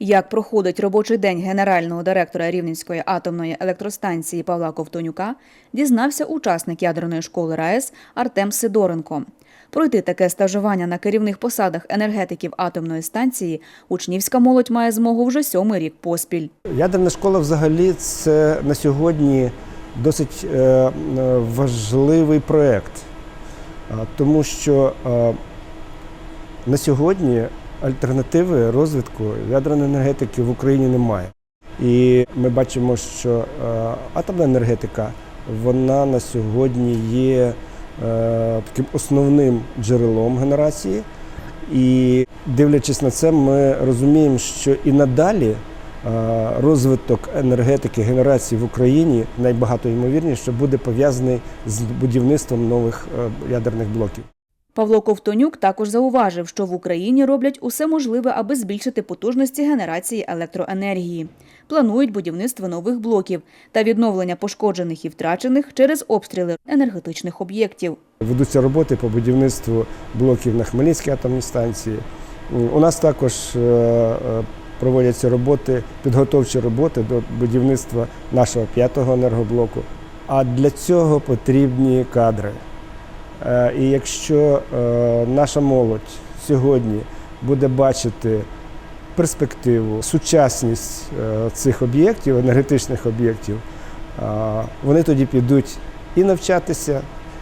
Як проходить робочий день генерального директора Рівненської атомної електростанції Павла Ковтонюка, дізнався учасник ядерної школи РаЕС Артем Сидоренко. Пройти таке стажування на керівних посадах енергетиків атомної станції учнівська молодь має змогу вже сьомий рік поспіль. Ядерна школа взагалі це на сьогодні досить е, важливий проєкт, тому що е, на сьогодні альтернативи розвитку ядерної енергетики в Україні немає. І ми бачимо, що е, атомна енергетика вона на сьогодні є е, таким основним джерелом генерації. І дивлячись на це, ми розуміємо, що і надалі е, розвиток енергетики генерації в Україні найбагато ймовірніше буде пов'язаний з будівництвом нових ядерних блоків. Павло Ковтонюк також зауважив, що в Україні роблять усе можливе, аби збільшити потужності генерації електроенергії. Планують будівництво нових блоків та відновлення пошкоджених і втрачених через обстріли енергетичних об'єктів. Ведуться роботи по будівництву блоків на Хмельницькій атомній станції. У нас також е, е, проводяться роботи, підготовчі роботи до будівництва нашого п'ятого енергоблоку. А для цього потрібні кадри. Е, І якщо е, наша молодь сьогодні буде бачити перспективу, сучасність е, цих об'єктів, енергетичних об'єктів, вони тоді підуть і навчатися,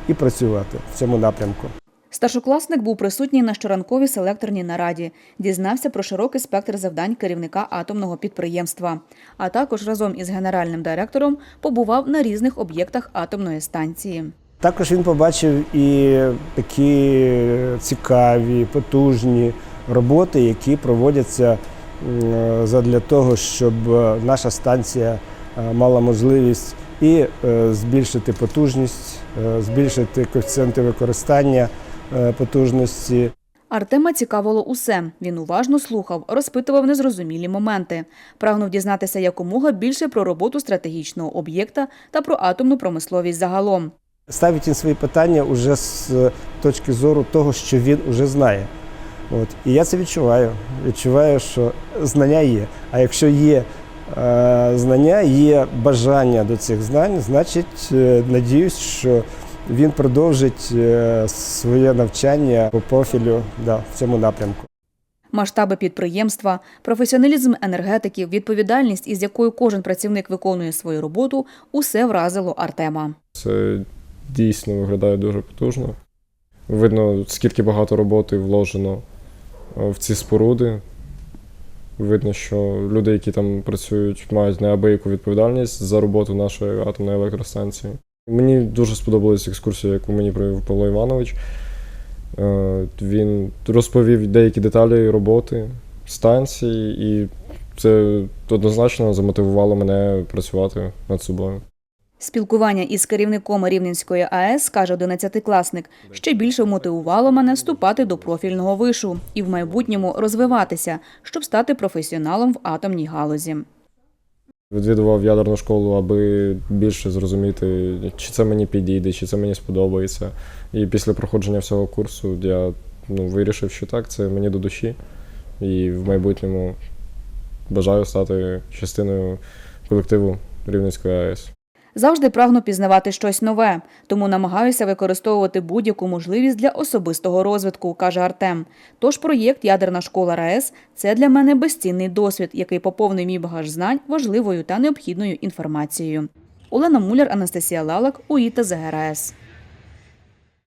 і працювати в цьому напрямку. Старшокласник був присутній на щоранковій селекторній нараді, дізнався про широкий спектр завдань керівника атомного підприємства, а також разом із генеральним директором побував на різних об'єктах атомної станції. Також він побачив і такі цікаві, потужні роботи, які проводяться м, задля того, щоб е, наша станція е, мала можливість і е, збільшити потужність, е, збільшити коефіцієнти використання е, потужності. Артема цікавило усе. Він уважно слухав, розпитував незрозумілі моменти, прагнув дізнатися якомога більше про роботу стратегічного об'єкта та про атомну промисловість загалом. Ставить він свої питання уже з точки зору того, що він вже знає. От. І я це відчуваю. Відчуваю, що знання є. А якщо є е, знання, є бажання до цих знань, значить, е, надіюсь, що він продовжить е, своє навчання по профілю да, в цьому напрямку. Масштаби підприємства, професіоналізм енергетиків, відповідальність, із якою кожен працівник виконує свою роботу, усе вразило Артема. Це дійсно виглядає дуже потужно. Видно, скільки багато роботи вложено е, в ці споруди. Видно, що люди, які там працюють, мають неабияку відповідальність за роботу нашої атомної електростанції. Мені дуже сподобалась екскурсія, яку мені провів Павло Іванович. Е, Він розповів деякі деталі роботи станції, і це однозначно замотивувало мене працювати над собою. Спілкування із керівником Рівненської АЕС, каже 11-класник, ще більше мотивувало мене вступати до профільного вишу і в майбутньому розвиватися, щоб стати професіоналом в атомній галузі. Відвідував ядерну школу, аби більше зрозуміти, чи це мені підійде, чи це мені сподобається. І після проходження всього курсу я ну, вирішив, що так, це мені до душі. І в майбутньому бажаю стати частиною колективу Рівненської АЕС. Завжди прагну пізнавати щось нове, тому намагаюся використовувати будь-яку можливість для особистого розвитку, каже Артем. Тож проєкт Ядерна школа РаЕС це для мене безцінний досвід, який поповнив мій багаж знань важливою та необхідною інформацією. Олена Муляр, Анастасія Лалак, УІТА ЗГРАЕС.